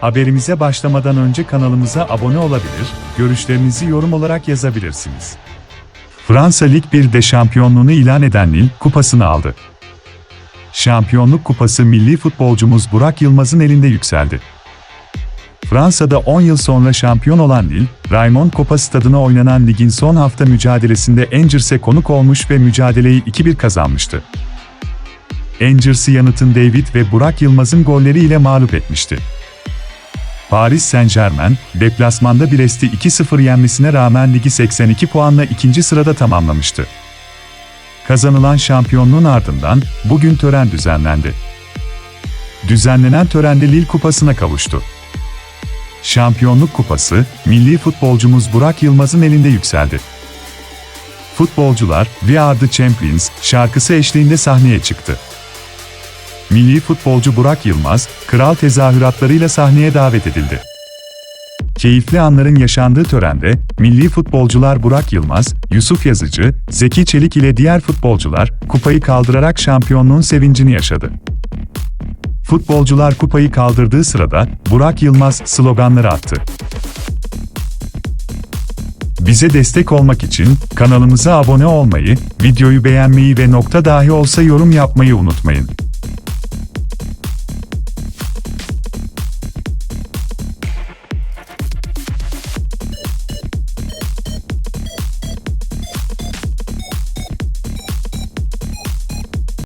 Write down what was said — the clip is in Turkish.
Haberimize başlamadan önce kanalımıza abone olabilir, görüşlerinizi yorum olarak yazabilirsiniz. Fransa Lig 1'de şampiyonluğunu ilan eden Lille, kupasını aldı. Şampiyonluk kupası milli futbolcumuz Burak Yılmaz'ın elinde yükseldi. Fransa'da 10 yıl sonra şampiyon olan Lille, Raymond Kopa stadına oynanan ligin son hafta mücadelesinde Angers'e konuk olmuş ve mücadeleyi 2-1 kazanmıştı. Angers'ı yanıtın David ve Burak Yılmaz'ın golleriyle mağlup etmişti. Paris Saint-Germain, deplasmanda Brest'i 2-0 yenmesine rağmen ligi 82 puanla ikinci sırada tamamlamıştı. Kazanılan şampiyonluğun ardından bugün tören düzenlendi. Düzenlenen törende Lille kupasına kavuştu. Şampiyonluk kupası, milli futbolcumuz Burak Yılmaz'ın elinde yükseldi. Futbolcular, We Are The Champions şarkısı eşliğinde sahneye çıktı. Milli futbolcu Burak Yılmaz, kral tezahüratlarıyla sahneye davet edildi. Keyifli anların yaşandığı törende, milli futbolcular Burak Yılmaz, Yusuf Yazıcı, Zeki Çelik ile diğer futbolcular, kupayı kaldırarak şampiyonluğun sevincini yaşadı. Futbolcular kupayı kaldırdığı sırada, Burak Yılmaz sloganları attı. Bize destek olmak için kanalımıza abone olmayı, videoyu beğenmeyi ve nokta dahi olsa yorum yapmayı unutmayın.